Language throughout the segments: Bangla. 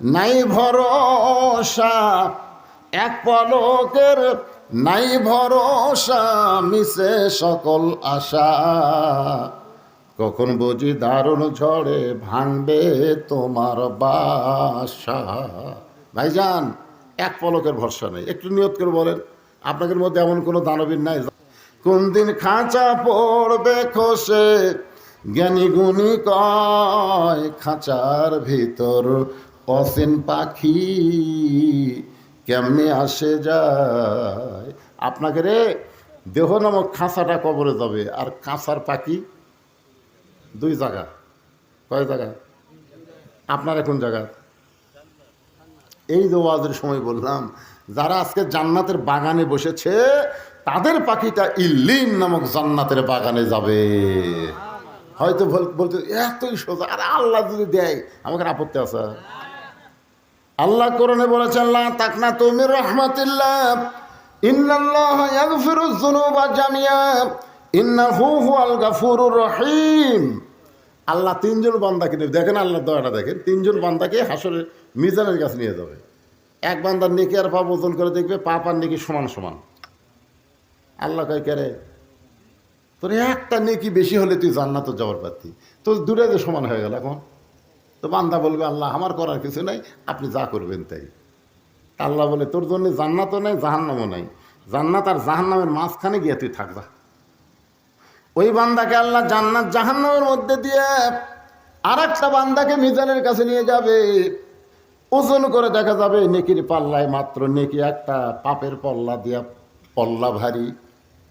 নাই ভরসা, এক পলকের নাই ভরসা মিশে সকল আশা। কখন বুঝি দারুণ ঝড়ে ভাঙবে তোমার বাসা। ভাইজান, এক পলকের ভরসা নেই। একটু নিয়ত করে বলেন, আপনাদের মধ্যে এমন কোনো দানবীর নাই? কোন দিন খাঁচা পড়বে খসে, জ্ঞানী গুণী কয়, খাঁচার ভিতর অসীন পাখি কেমনে আসে যায়? আপনাকে রে, দেহ নামক খাঁচাটা কবরে যাবে। আর কাঁচার পাখি দুই জায়গা। কয় জায়গা? আপনার এখন জায়গা। এই যে ওয়াজের সময় বললাম, যারা আজকে জান্নাতের বাগানে বসেছে, তাদের পাখিটা ইল্লিন নামক জান্নাতের বাগানে যাবে। হয়তো বল- বলতে, এতই সোজা। আর আল্লাহ যদি দেয়, আমাকে আপত্তি আছে? আল্লাহ কোরআনে বলেছেন, লা তাকনা তুমি রহমাতিল্লাহ, ইন্নাল্লাহ ইয়াগফিরু যুনুবা জামিয়া, ইন্নাহু হুয়াল গাফুরুর রহিম। আল্লাহ তিনজন বান্দাকে নেবে দেখেন আল্লাহ দয়াটা দেখেন, তিনজন বান্দাকে হাসরের মিজানের কাছে নিয়ে যাবে। এক বান্দার নেকি আর পাপ ওজন করে দেখবে, পাপ আর নেকি সমান সমান। আল্লাহ কয় কেরে তোর একটা নেকি বেশি হলে তুই জান্নাত যাওয়ার পারতি তোর দূরে যে সমান হয়ে গেল এখন। তো বান্দা বলবে, আল্লাহ, আমার করার কিছু নাই, আপনি যা করবেন তাই। আল্লাহ বলে, তোর জন্য জান্নাতও নাই, জাহান্নামও নাই। জান্নাত আর জাহান্নামের মাঝখানে গিয়ে তুই থাকবা ওই বান্দাকে আল্লাহ জান্নাত জাহান্নামের মধ্যে দিয়ে আর একটা বান্দাকে মিজানের কাছে নিয়ে যাবে। ওজন করে দেখা যাবে, নেকির পাল্লায় মাত্র নেকি একটা, পাপের পল্লা দিয়া পল্লা ভারী।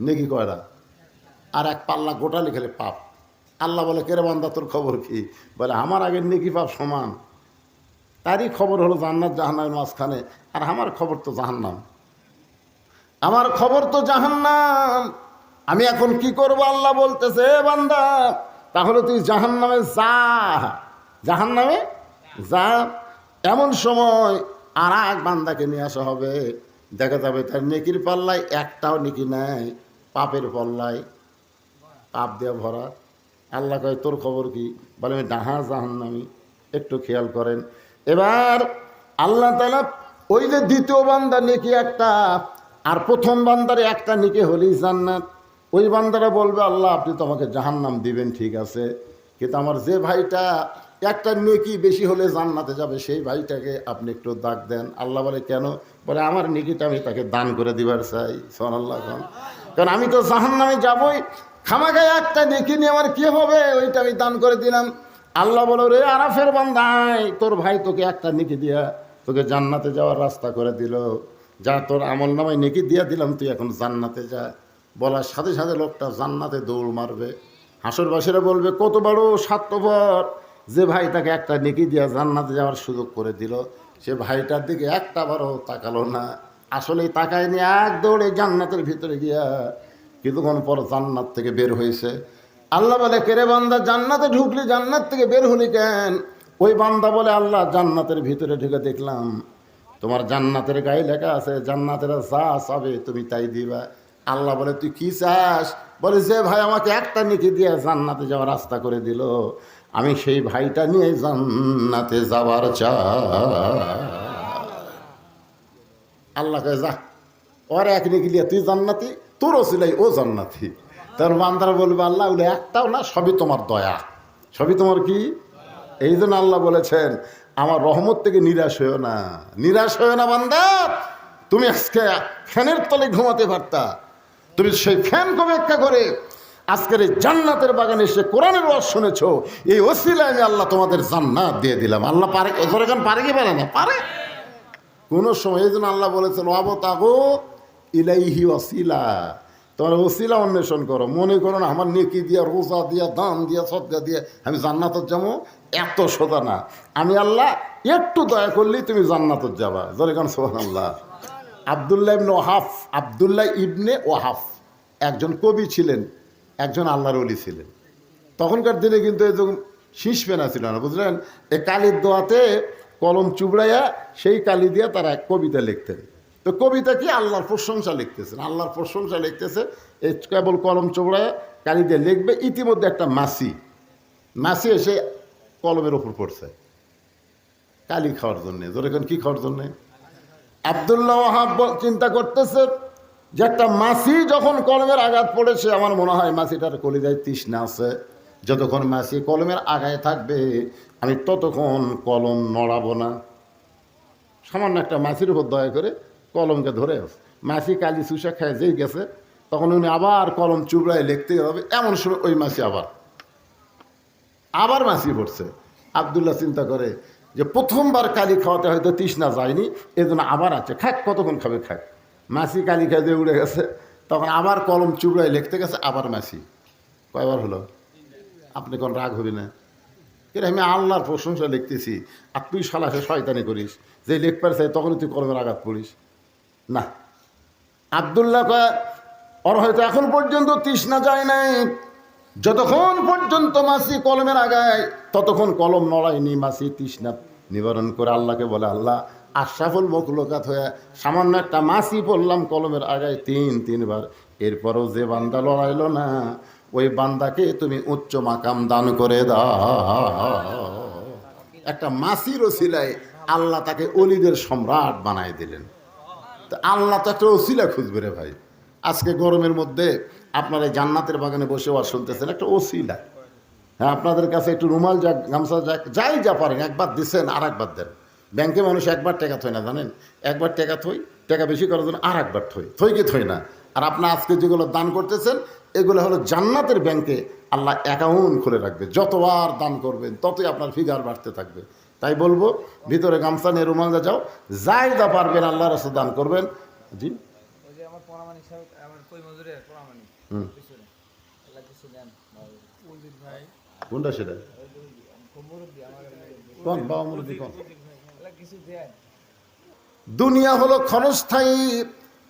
নেকি কয়রা আর এক পাল্লা গোটা লিখলে পাপ। আল্লাহ বলে, কেরে বান্দা, তোর খবর কি? বলে, আমার আগের নেকি পাপ সমান। তারই খবর হলো জান্নাত, জাহান্নামের মাঝখানে। আর আমার খবর তো জাহান্নাম। আমার খবর তো জাহান্নাম। আমি এখন কি করব? আল্লাহ বলতেছে, "এ বান্দা, তাহলে তুই জাহান্নামে যা। জাহান্নামে যা। এমন সময় আর এক বান্দাকে নিয়ে আসা হবে। দেখা যাবে তার নেকির পাল্লায় একটাও নেকি নেয় পাপের পাল্লায়। পাপ দিয়ে ভরা। আল্লাহ কয়, তোর খবর কি? বলে, আমি ডাহা জাহান্নামি। একটু খেয়াল করেন। এবার আল্লাহ তালা ওই যে দ্বিতীয় বান্দা নেকি একটা, আর প্রথম বান্দারে একটা নেকি হলেই জান্নাত। ওই বান্দারা বলবে, আল্লাহ, আপনি তো আমাকে জাহান্নাম দিবেন, ঠিক আছে। কিন্তু আমার যে ভাইটা একটা নেকি বেশি হলে জান্নাতে যাবে, সেই ভাইটাকে আপনি একটু দাগ দেন। আল্লাহ বলে, কেন? বলে, আমার নেকিটা আমি তাকে দান করে দিবার চাই। সোন আল্লাহ খান কারণ আমি তো জাহান্নামে যাবই খামাখায় একটা নিয়ে আমার কি হবে? ওইটা আমি দান করে দিলাম। আল্লাহ বলো রে আরাফের বান্দাই তোর ভাই তোকে একটা নেকি দিয়া, তোকে জান্নাতে যাওয়ার রাস্তা করে দিল। যা তোর আমল নামায় নেকি দিয়া দিলাম, তুই এখন জান্নাতে যা। বলার সাথে সাথে লোকটা জান্নাতে দৌড় মারবে। হাসরবাসীরা বলবে কত বড় স্বার্থপর যে ভাই তাকে একটা নেকি দিয়া জান্নাতে যাওয়ার সুযোগ করে দিল। সে ভাইটার দিকে একটা বারও তাকালো না। আসলেই তাকায়নি, এক দৌড়ে জান্নাতের ভিতরে গিয়া কিছুক্ষণ পর জান্নাত থেকে বের হয়েছে। আল্লাহ বলে কেরে বান্দা, জান্নাতে ঢুকলি? জান্নাত থেকে বের হলি কেন? ওই বান্দা বলে, আল্লাহ, জান্নাতের ভিতরে ঢুকে দেখলাম। তোমার জান্নাতের গায়ে লেখা আছে, জান্নাতের যা চাবে তুমি তাই দিবা। আল্লাহ বলে, তুই কি চাস? বলে, যে ভাই আমাকে একটা নিকি দিয়ে জান্নাতে যাওয়ার রাস্তা করে দিল। আমি সেই ভাইটা নিয়ে জান্নাতে যাওয়ার চা আল্লাহ কয়ে, যা, ওর এক নিগিলিয়া তুই জান্নাতি? তোরও ছিলাই ও জান্নাতি। তার বান্দারা বলবে, আল্লাহ বলে একটাও না, সবই তোমার দয়া। সবই তোমার কি? এই জন্য আল্লাহ বলেছেন, আমার রহমত থেকে নিরাশ হয়েও না। নিরাশ হয়েও না বান্দা। তুমি আজকে ফ্যানের তলে ঘুমাতে পারতা। তুমি সেই ফ্যানকে অপেক্ষা করে আজকের এই জান্নাতের বাগানে এসে কোরআনের রস শুনেছ। এই ওসিলায় আমি আল্লাহ তোমাদের জান্নাত দিয়ে দিলাম। আল্লাহ পারে ওদের এখন পারে কি পারে না? পারে। কোনো সময়, এই জন্য আল্লাহ বলেছেন অবতাগো ইলাইহি ওসিলা তোমার ওসিলা অন্বেষণ করো। মনে করো না, আমার নেকি দিয়া, রোজা দিয়া, দান দিয়া সদ্গা দিয়া আমি জান্নাতত যাব? এত সোজা না আমি আল্লাহ, একটু দয়া করলেই তুমি জান্নাতত যাবা। জলে কারণ সোহান আল্লাহ আবদুল্লাহ ইবনে ওহাফ আবদুল্লাহ ইবনে ওহাফ একজন কবি ছিলেন, একজন আল্লাহর অলি ছিলেন। তখনকার দিনে কিন্তু এরকম শীষ পেনা ছিল না, বুঝলেন? এ কালির দোয়াতে কলম চুবড়াইয়া, সেই কালি দিয়া তারা কবিতা লিখতেন। তো কবিতা কি? আল্লাহর প্রশংসা লিখতেছেন। আল্লাহর প্রশংসা লিখতেছে এই কেবল কলম চোবড়ায় কালি দিয়ে লিখবে। ইতিমধ্যে একটা মাসি মাসি এসে কলমের ওপর পড়ছে। কালি খাওয়ার জন্যে। যেরকম কি খাওয়ার জন্যে? আবদুল্লাহ ওয়াহাব চিন্তা করতেছে যে একটা মাসি যখন কলমের আঘাত পড়েছে আমার মনে হয় মাসিটার কলিজায় তৃষ্ণা আছে। যতক্ষণ মাসি কলমের আগায় থাকবে, আমি ততক্ষণ কলম নড়াবো না। সামান্য একটা মাসির উপর দয়া করে কলমকে ধরে আছে। মাসি কালি সুসা খায় যেই গেছে, তখন উনি আবার কলম চুবড়ায় লিখতে হবে, এমন সময় ওই মাসি আবার। আবার মাসি পড়ছে। আবদুল্লাহ চিন্তা করে যে প্রথমবার কালি খাওয়াতে হয়তো তৃষ্ণা যায়নি এই জন্য আবার আছে, খাক, কতক্ষণ খাবে, খাক। মাসি কালি খাইতে উড়ে গেছে, তখন আবার কলম চুবড়ায় লিখতে গেছে, আবার মাসি। কয়বার হলো? আপনি কোন রাগ হবি না। কিন্তু আমি আল্লাহর প্রশংসা লিখতেছি, আর তুই সালাসে শয়তানি করিস, যে লিখবার চাই তখনই তুই কলমের আঘাত পড়িস। না। আবদুল্লাহ কয়, ওর হয়তো এখন পর্যন্ত তৃষ্ণা যায় নাই। যতক্ষণ পর্যন্ত মাসি কলমের আগায় ততক্ষণ কলম নড়ায়নি মাসি তৃষ্ণা নিবারণ করে আল্লাহকে বলে, আল্লাহ, আশরাফুল মকলকাত হয়ে সামান্য একটা মাসি পড়লাম কলমের আগায় তিন, তিনবার। এরপরও যে বান্দা লড়াইল না, ওই বান্দাকে তুমি উচ্চ মাকাম দান করে দাও। একটা মাসির ওসিলায় আল্লাহ তাকে অলিদের সম্রাট বানায় দিলেন। তা আল্লাহ তো একটা ওসিলা খুঁজবে রে ভাই। আজকে গরমের মধ্যে আপনারা জান্নাতের বাগানে বসে ওয়াজ শুনতেছেন, একটা ওসিলা। হ্যাঁ আপনাদের কাছে একটু রুমাল যাক, গামছা যাক, যাই যা পারেন, একবার দিচ্ছেন আর একবার দেন। ব্যাংকে মানুষ একবার টাকা থই না, জানেন? একবার টাকা থই, টাকা বেশি করার জন্য আর একবার থই থই কি থই না? আর আপনার আজকে যেগুলো দান করতেছেন, এগুলো হলো জান্নাতের ব্যাংকে আল্লাহ অ্যাকাউন্ট খুলে রাখবে। যতবার দান করবেন, ততই আপনার ফিগার বাড়তে থাকবে। তাই বলব ভিতরে গামছা নিয়ে রুমাল যা যাও যাই যা পারবেন আল্লাহ রাস্তা দান করবেন। জি। ওই যে আমার পরামানিক সাহেব আমার কই মজুরের পরামানিক হুম। পিছনে। আল্লাহ কিছু দেন উলজিৎ ভাই। কোনটা সেটা? কোন? বাবা মুরব্বী কোন? আল্লাহ কিছু দেন। দুনিয়া হলো ক্ষণস্থায়ী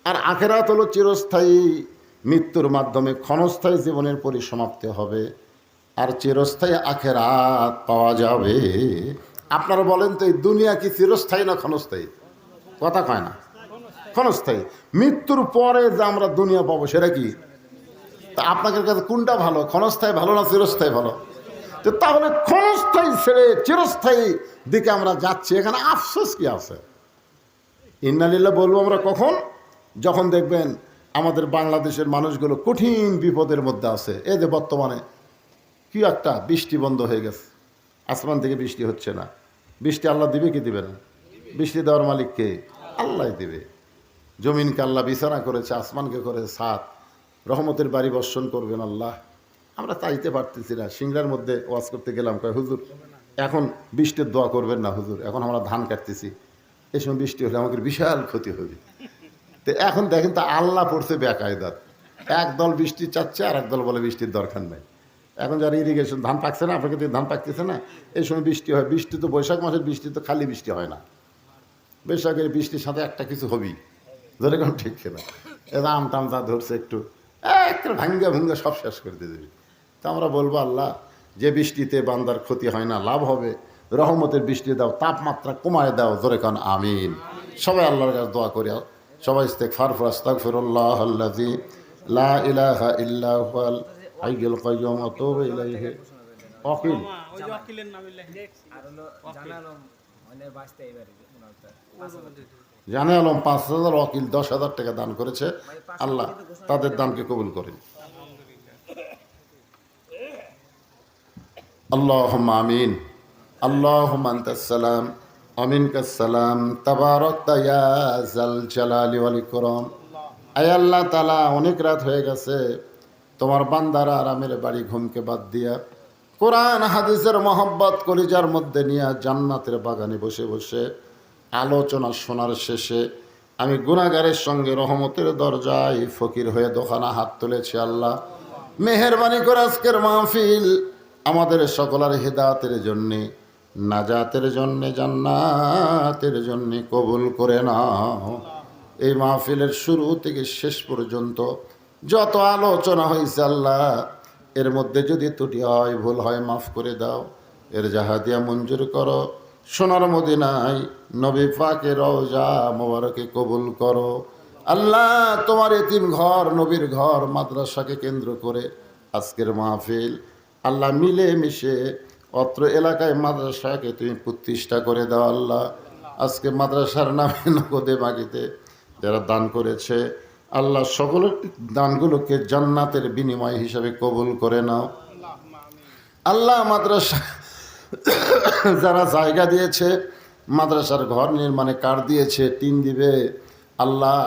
আর আখেরাত হলো চিরস্থায়ী। মৃত্যুর মাধ্যমে ক্ষণস্থায়ী জীবনের পরিসমাপ্তি হবে। আর চিরস্থায়ী আখেরাত পাওয়া যাবে। আপনারা বলেন তো, এই দুনিয়া কি চিরস্থায়ী না ক্ষণস্থায়ী? কথা কয় না। ক্ষণস্থায়ী। মৃত্যুর পরে যে আমরা দুনিয়া পাবো, সেটা কি? তা আপনাদের কাছে কোনটা ভালো? ক্ষণস্থায়ী ভালো না চিরস্থায়ী ভালো? তো তাহলে ক্ষণস্থায়ী ছেড়ে চিরস্থায়ী দিকে আমরা যাচ্ছি। এখানে আফসোস কি আছে? ইন্নালিল্লা বলব আমরা কখন? যখন দেখবেন আমাদের বাংলাদেশের মানুষগুলো কঠিন বিপদের মধ্যে আছে। এই যে বর্তমানে কি একটা বৃষ্টি বন্ধ হয়ে গেছে। আসমান থেকে বৃষ্টি হচ্ছে না। বৃষ্টি আল্লাহ দিবে কি দিবে না? বৃষ্টি দেওয়ার মালিককে আল্লাহ দিবে। জমিনকে আল্লাহ বিছানা করেছে, আসমানকে করেছে, সাত। রহমতের বাড়ি বর্ষণ করবেন আল্লাহ। আমরা চাইতে পারতেছি না। সিংড়ার মধ্যে ওয়াজ করতে গেলাম, কয়, হুজুর, এখন বৃষ্টির দোয়া করবেন না, হুজুর। এখন আমরা ধান কাটতেছি। এই সময় বৃষ্টি হলে আমাদের বিশাল ক্ষতি হবে। তো এখন দেখেন তা আল্লাহ পড়ছে বেকায়দাত এক দল বৃষ্টি চাচ্ছে আর এক দল বলে বৃষ্টির দরকার নাই। এখন যারা ইরিগেশন ধান পাকছে না, আপনাকে ধান পাকতেছে না, এই সময় বৃষ্টি হয়। বৃষ্টি তো বৈশাখ মাসের বৃষ্টি তো খালি বৃষ্টি হয় না। বৈশাখের বৃষ্টির সাথে একটা কিছু হবেই। ধরে কোন ঠিক না এ আম টাম যা ধরছে একটু, একটা ভাঙ্গা ভুঙ্গা সব শেষ করে দিয়ে দেবে। তা আমরা বলব, আল্লাহ, যে বৃষ্টিতে বান্দার ক্ষতি হয় না, লাভ হবে। রহমতের বৃষ্টি দাও, তাপমাত্রা কমায় দাও ধরে কান, আমিন। সবাই আল্লাহর কাছে দোয়া করি। সবাই ফার ফিরুল্লাহ লা ইলাহা ইল্লা হাইয়ুল কাইয়ুম ওয়া তুবু ইলাইহি। হাজার। জানে আলম পাঁচ হাজার ওয়াকিল দশ হাজার টাকা দান করেছে। আল্লাহ তাদের দানকে কবুল করেন। আল্লাহ আমিন। আল্লাহ সালাম। আমিন কাসালাম তাবারক তায়া জাল জালালি ওয়াল ইকরাম। আয় আল্লাহ তালা অনেক রাত হয়ে গেছে। তোমার বান্দারা আরামের বাড়ি ঘুমকে বাদ দিয়া কোরআন, হাদিসের মোহাব্বত কলিজার মধ্যে নিয়ে জান্নাতের বাগানে বসে বসে আলোচনা শোনার শেষে আমি গুণাগারের সঙ্গে রহমতের দরজায় ফকির হয়ে দোকানা হাত তুলেছি, আল্লাহ মেহরবানি করে আজকের মাহফিল আমাদের সকলের হেদাতের জন্যে, নাজাতের জন্যে, জান্নাতের জন্যে কবুল করে নাও। এই মাহফিলের শুরু থেকে শেষ পর্যন্ত যত আলোচনা হয়েছে আল্লাহ, এর মধ্যে যদি ত্রুটি হয়, ভুল হয়, মাফ করে দাও। এর জাহাদিয়া মঞ্জুর করো। সোনার মদিনায় নবী পাকে রওজা মোবারকে কবুল করো। আল্লাহ, তোমার এতিম ঘর, নবীর ঘর, মাদ্রাসাকে কেন্দ্র করে আজকের মাহফিল। আল্লাহ মিলে মিশে অত্র এলাকায় মাদ্রাসাকে তুমি প্রতিষ্ঠা করে দাও আল্লাহ। আজকে মাদ্রাসার নামে নগদে বাগিতে যারা দান করেছে আল্লাহ সকলের দানগুলোকে জান্নাতের বিনিময় হিসাবে কবুল করে নাও। আল্লাহ মাদ্রাসা যারা জায়গা দিয়েছে, মাদ্রাসার ঘর নির্মাণে কার দিয়েছে, টিন দিবে, আল্লাহ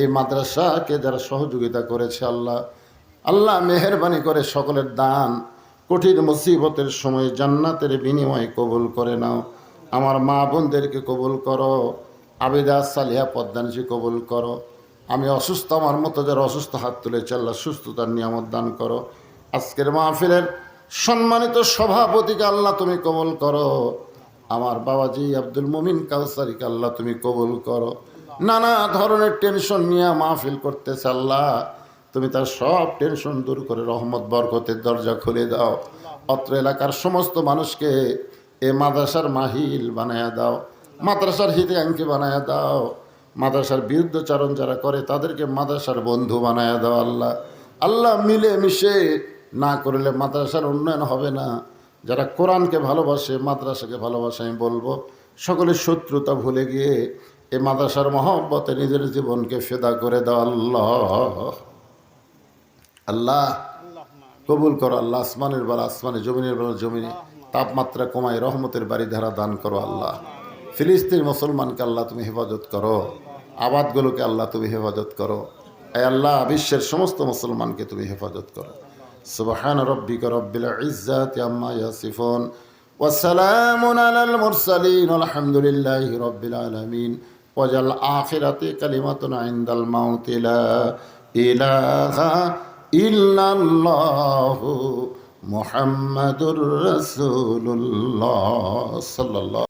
এই মাদ্রাসাকে যারা সহযোগিতা করেছে, আল্লাহ আল্লাহ মেহরবানি করে সকলের দান কঠিন মুসিবতের সময় জান্নাতের বিনিময়ে কবুল করে নাও। আমার মা বোনদেরকে কবুল করো, আবেদা সালিহা পদ্মানিজি কবুল করো। আমি অসুস্থ, আমার মতো যারা অসুস্থ হাত তুলেছে আল্লাহ সুস্থতার নিয়ামত দান করো। আজকের মাহফিলের সম্মানিত সভাপতিকে আল্লাহ তুমি কবল করো। আমার বাবাজি আব্দুল মুমিন কাউসারিকে আল্লাহ তুমি কবুল করো। নানা ধরনের টেনশন নিয়ে মাহফিল করতেছে আল্লাহ। তুমি তার সব টেনশন দূর করে রহমত, বরকতের দরজা খুলে দাও। অত্র এলাকার সমস্ত মানুষকে এ মাদ্রাসার মাহিল বানায়া দাও। মাদ্রাসার হিতাঙ্কি বানায়া দাও। মাদ্রাসার বিরুদ্ধচারণ যারা করে, তাদেরকে মাদ্রাসার বন্ধু বানায় দাও আল্লাহ। আল্লাহ মিলে মিশে না করলে মাদ্রাসার উন্নয়ন হবে না। যারা কোরআনকে ভালোবাসে, মাদ্রাসাকে ভালোবাসে, আমি বলব, সকলের শত্রুতা ভুলে গিয়ে এই মাদ্রাসার মহব্বতে নিজের জীবনকে ফেদা করে দাও আল্লাহ। আল্লাহ, কবুল করো আল্লাহ, আসমানের বেলা আসমানে, জমিনের বেলা জমিনে, তাপমাত্রা কমায়, রহমতের বাড়ি ধারা দান করো আল্লাহ। ফিলিস্তিন মুসলমানকে আল্লাহ তুমি হেফাজত করো আবাদগুলোকে আল্লাহ তুমি হেফাজত করো এ আল্লাহ বিশ্বের সমস্ত মুসলমানকে তুমি হেফাজত করো সুবহান রব্বিকা রব্বিল ইজ্জাতি আম্মা ইয়াসিফুন وسلام على المرسلين والحمد لله رب العالمين وجل آخرة كلمة عند الموت لا إله إلا الله محمد رسول الله صلى الله